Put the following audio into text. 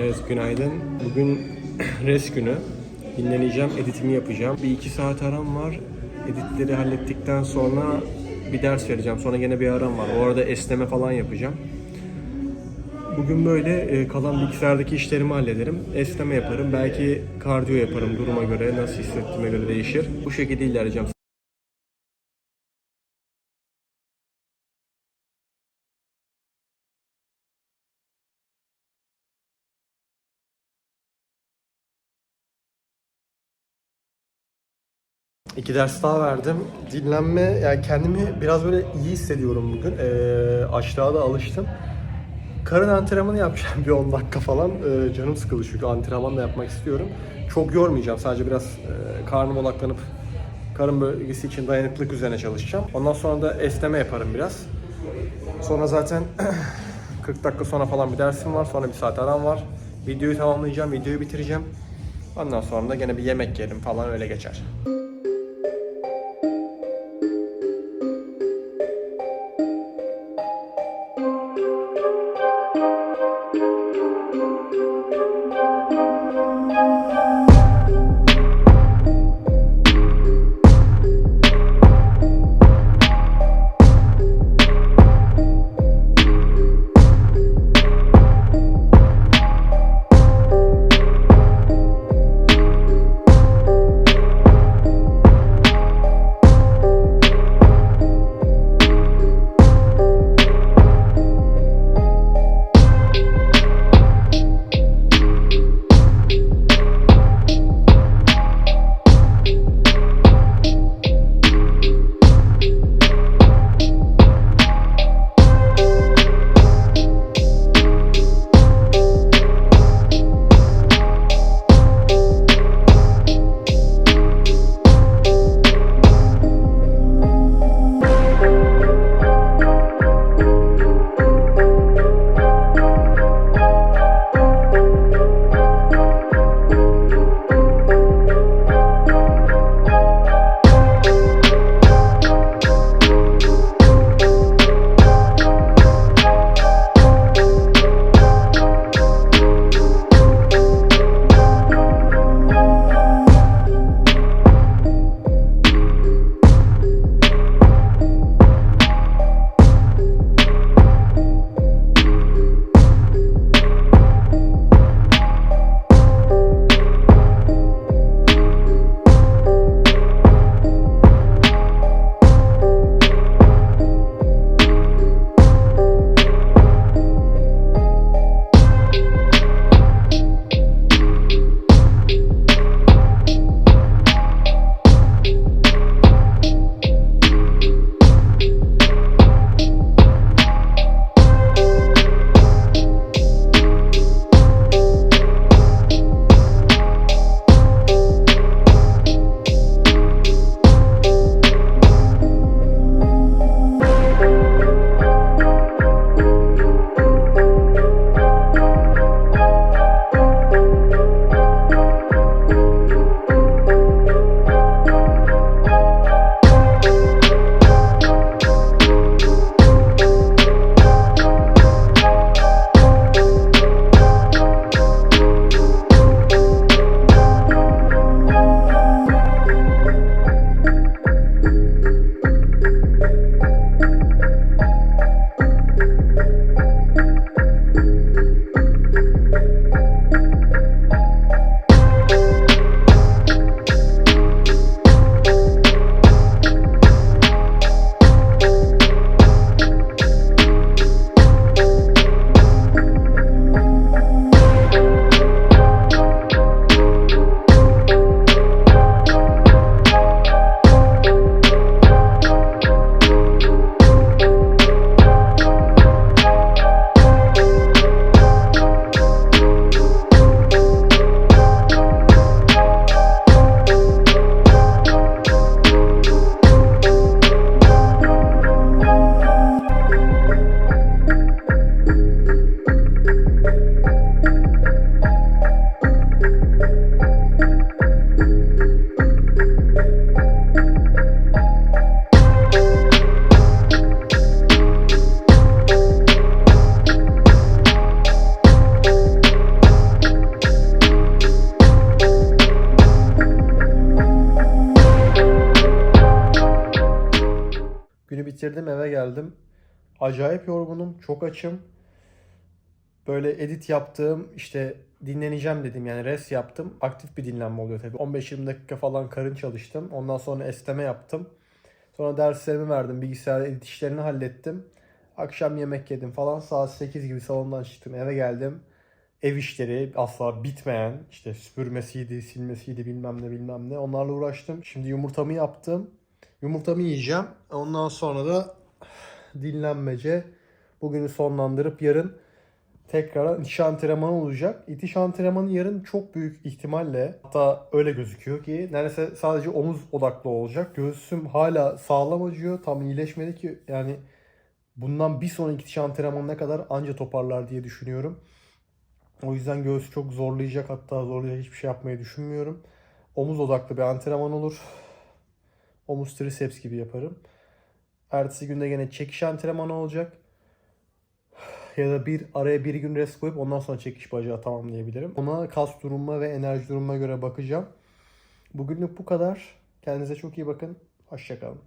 Evet günaydın. Bugün res günü. Dinleneceğim, editimi yapacağım. Bir iki saat aram var. Editleri hallettikten sonra bir ders vereceğim. Sonra yine bir aram var. O arada esneme falan yapacağım. Bugün böyle e, kalan bilgisayardaki işlerimi hallederim. Esneme yaparım. Belki kardiyo yaparım duruma göre. Nasıl hissettiğime göre değişir. Bu şekilde ilerleyeceğim. İki ders daha verdim. Dinlenme, yani kendimi biraz böyle iyi hissediyorum bugün. Ee, aşağıda da alıştım. Karın antrenmanı yapacağım bir 10 dakika falan. Ee, canım sıkıldı çünkü antrenman da yapmak istiyorum. Çok yormayacağım. Sadece biraz e, karnıma odaklanıp karın bölgesi için dayanıklılık üzerine çalışacağım. Ondan sonra da esneme yaparım biraz. Sonra zaten 40 dakika sonra falan bir dersim var. Sonra bir saat aram var. Videoyu tamamlayacağım, videoyu bitireceğim. Ondan sonra da gene bir yemek yerim falan öyle geçer. Bitirdim eve geldim. Acayip yorgunum, çok açım. Böyle edit yaptığım işte dinleneceğim dedim yani res yaptım. Aktif bir dinlenme oluyor tabii. 15-20 dakika falan karın çalıştım. Ondan sonra esneme yaptım. Sonra derslerimi verdim. Bilgisayar edit işlerini hallettim. Akşam yemek yedim falan. Saat 8 gibi salondan çıktım. Eve geldim. Ev işleri asla bitmeyen işte süpürmesiydi, silmesiydi bilmem ne bilmem ne. Onlarla uğraştım. Şimdi yumurtamı yaptım. Yumurtamı yiyeceğim. Ondan sonra da dinlenmece bugünü sonlandırıp yarın tekrar itiş antrenmanı olacak. İtiş antrenmanı yarın çok büyük ihtimalle hatta öyle gözüküyor ki neredeyse sadece omuz odaklı olacak. Göğsüm hala sağlam acıyor. Tam iyileşmedi ki yani bundan bir sonraki itiş antrenmanına kadar anca toparlar diye düşünüyorum. O yüzden göğsü çok zorlayacak hatta zorlayacak hiçbir şey yapmayı düşünmüyorum. Omuz odaklı bir antrenman olur. Omuz triceps gibi yaparım. Ertesi günde gene çekiş antrenmanı olacak. Ya da bir araya bir gün rest koyup ondan sonra çekiş bacağı tamamlayabilirim. Ona kas durumuma ve enerji durumuma göre bakacağım. Bugünlük bu kadar. Kendinize çok iyi bakın. Hoşçakalın.